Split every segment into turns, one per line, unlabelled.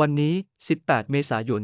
วันนี้ 18 เมษายน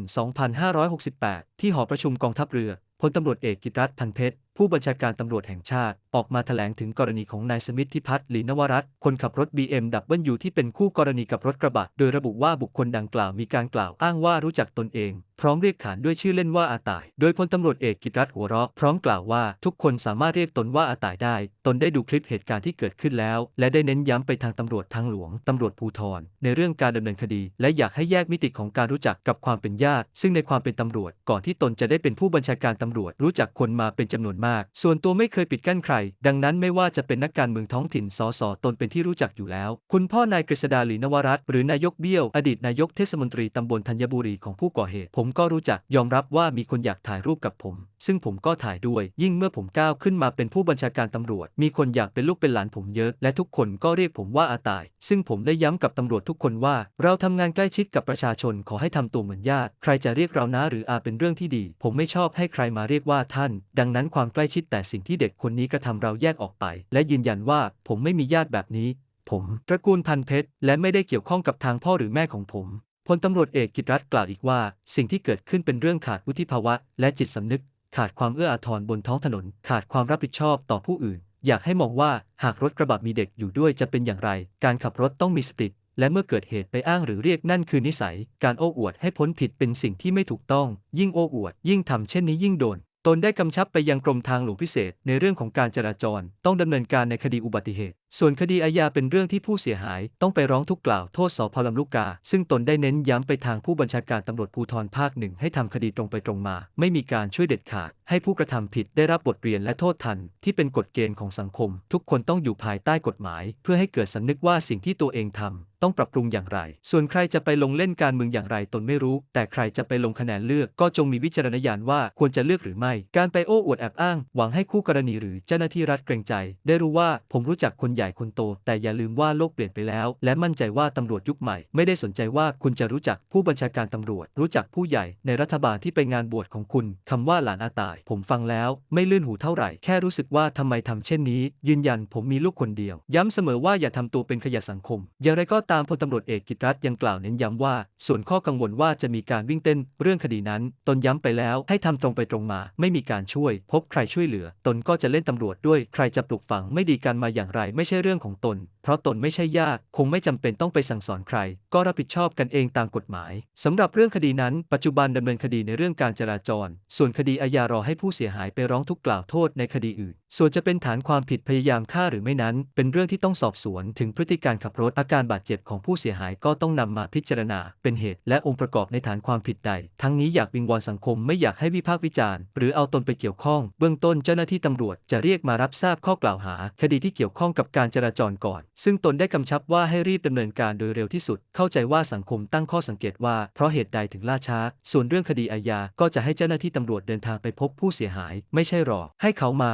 2568 ที่หอประชุมกองทัพเรือ พลตำรวจเอกกิตรัตน์พันเพชร ผู้บัญชาการตำรวจแห่งชาติ ออกมาแถลงถึงกรณีของนายสมิทธิพัฒน์ลีนวรัตน์คนขับรถ BMW ที่เป็นคู่กรณีกับรถกระบะ โดยระบุว่าบุคคลดังกล่าวมีการกล่าวอ้างว่ารู้จักตนเอง พร้อมเรียกขานด้วยชื่อเล่นว่าอาตาย โดยพลตำรวจเอกกิตรัตหัวเราะ พร้อมกล่าวว่าทุกคนสามารถเรียกตนว่าอาตายได้ ตนได้ดูคลิปเหตุการณ์ที่เกิดขึ้นแล้ว และได้เน้นย้ำไปทางตำรวจทางหลวงตำรวจภูธรในเรื่องการดำเนินคดี และอยากให้แยกมิติของการรู้จักกับความเป็นญาติ ซึ่งในความเป็นตำรวจก่อนที่ตนจะได้เป็นผู้บัญชาการตำรวจรู้จักคนมาเป็นจำนวนมากส่วนตัวไม่เคยปิดกั้นใคร ดังนั้นไม่ว่าจะเป็นนักการเมืองท้องถิ่นสสตนเป็นที่รู้จักอยู่แล้ว คุณพ่อนายกฤษดาหลีนวรัตหรือนายกเบี้ยว อดีตนายกเทศมนตรีตำบลธัญบุรีของผู้ก่อเหตุ ผมก็รู้จักยอมรับว่ามีคนอยากถ่ายรูปกับผม ซึ่งผมก็ถ่ายด้วย ยิ่งเมื่อผมก้าวขึ้นมาเป็นผู้บัญชาการตำรวจ มีคนอยากเป็นลูกเป็นหลานผมเยอะ และทุกคนก็เรียกผมว่าอาตาย ซึ่งผมได้ย้ำกับตำรวจทุกคนว่า เราทำงานใกล้ชิดกับประชาชนขอให้ทำตัวเหมือนญาติ ใครจะเรียกเรานะหรืออาเป็นเรื่องที่ดี ผมไม่ชอบให้ใครมาเรียกว่าท่าน ดังนั้นความใกล้ชิดแต่สิ่งที่เด็กคนนี้กระทำเราแยกออกไป และยืนยันว่าผมไม่มีญาติแบบนี้ ผมตระกูลพันเพชรและไม่ได้เกี่ยวข้องกับทางพ่อหรือแม่ของผมพลตำรวจเอกกิตรัตน์กล่าวอีกว่า สิ่งที่เกิดขึ้นเป็นเรื่องขาดวุฒิภาวะ และจิตสำนึก ขาดความเอื้ออาทรบนท้องถนน ขาดความรับผิดชอบต่อผู้อื่น อยากให้มองว่าหากรถกระบะมีเด็กอยู่ด้วยจะเป็นอย่างไร การขับรถต้องมีสติและเมื่อเกิดเหตุไปอ้างหรือเรียกนั่นคือนิสัย การโอ้อวดให้พ้นผิดเป็นสิ่งที่ไม่ถูกต้อง ยิ่งโอ้อวด ยิ่งทำเช่นนี้ยิ่งโดน ตนได้กำชับไปยังกรมทางหลวงพิเศษ ในเรื่องของการจราจร ต้องดำเนินการในคดีอุบัติเหตุ ส่วนคดีอาญาเป็นเรื่องที่ผู้เสียหาย ต้องไปร้องทุกข์กล่าวโทษสพลำลูกกา ซึ่งตนได้เน้นย้ำไปทางผู้บัญชาการตำรวจภูธรภาคหนึ่งให้ทำคดีตรงไปตรงมา ไม่มีการช่วยเด็ดขาดให้ผู้กระทำผิดได้รับบทเรียนและโทษทัน ที่เป็นกฎเกณฑ์ของสังคม ทุกคนต้องอยู่ภายใต้กฎหมาย เพื่อให้เกิดสำนึกว่าสิ่งที่ตัวเองทำต้องปรับปรุงอย่างไร ส่วนใครจะไปลงเล่นการเมืองอย่างไรตนไม่รู้ แต่ใครจะไปลงคะแนนเลือกก็จงมีวิจารณญาณว่าควรจะเลือกหรือไม่ การไปโอ้อวดแอบอ้าง หวังให้คู่กรณีหรือเจ้าหน้าที่รัฐเกรงใจ ได้รู้ว่าผมรู้จักคนใหญ่คนโต แต่อย่าลืมว่าโลกเปลี่ยนไปแล้ว และมั่นใจว่าตำรวจยุคใหม่ ไม่ได้สนใจว่าคุณจะรู้จักผู้บัญชาการตำรวจ รู้จักผู้ใหญ่ในรัฐบาลที่ไปงานบวชของคุณคำว่าหลานอาตายผมฟังแล้วไม่ลื่นหูเท่าไหร่ แค่รู้สึกว่าทำไมทำเช่นนี้ ยืนยันผมมีลูกคนเดียว ย้ำเสมอว่าอย่าทำตัวเป็นขยะสังคม อย่างไรก็ตามพลตำรวจเอกกิตรัตยังกล่าวเน้นย้ำว่า ส่วนข้อกังวลว่าจะมีการวิ่งเต้นเรื่องคดีนั้น ตนย้ำไปแล้วให้ทำตรงไปตรงมา ไม่มีการช่วย พบใครช่วยเหลือ ตนก็จะเล่นตำรวจด้วยใครจะปลุกฝังไม่ดีกันมาอย่างไรไม่ใช่เรื่องของตน เพราะตนไม่ใช่ญาติคงไม่จำเป็นต้องไปสั่งสอนใคร ก็รับผิดชอบกันเองตามกฎหมายสำหรับเรื่องคดีนั้น ปัจจุบันดำเนินคดีในเรื่องการจราจร ส่วนคดีอาญารอให้ผู้เสียหายไปร้องทุกข์กล่าวโทษในคดีอื่น ส่วนจะเป็นฐานความผิดพยายามฆ่าหรือไม่นั้น เป็นเรื่องที่ต้องสอบสวน ถึงพฤติการขับรถอาการบาดเจ็บของผู้เสียหายก็ต้องนำมาพิจารณา เป็นเหตุและองค์ประกอบในฐานความผิดใด ทั้งนี้อยากวิงวอนสังคมไม่อยากให้วิพากษ์วิจารณ์ หรือเอาตนไปเกี่ยวข้อง เบื้องต้นเจ้าหน้าที่ตำรวจจะเรียกมารับทราบข้อกล่าวหา คดีที่เกี่ยวข้องกับการจราจรก่อน ซึ่งตนได้กำชับว่าให้รีบดำเนินการโดยเร็วที่สุด เข้าใจว่าสังคมตั้งข้อสังเกตว่าเพราะเหตุใดถึงล่าช้า ส่วนเรื่องคดีอาญาก็จะให้เจ้าหน้าที่ตำรวจเดินทางไปพบผู้เสียหาย ไม่ใช่รอให้เขามา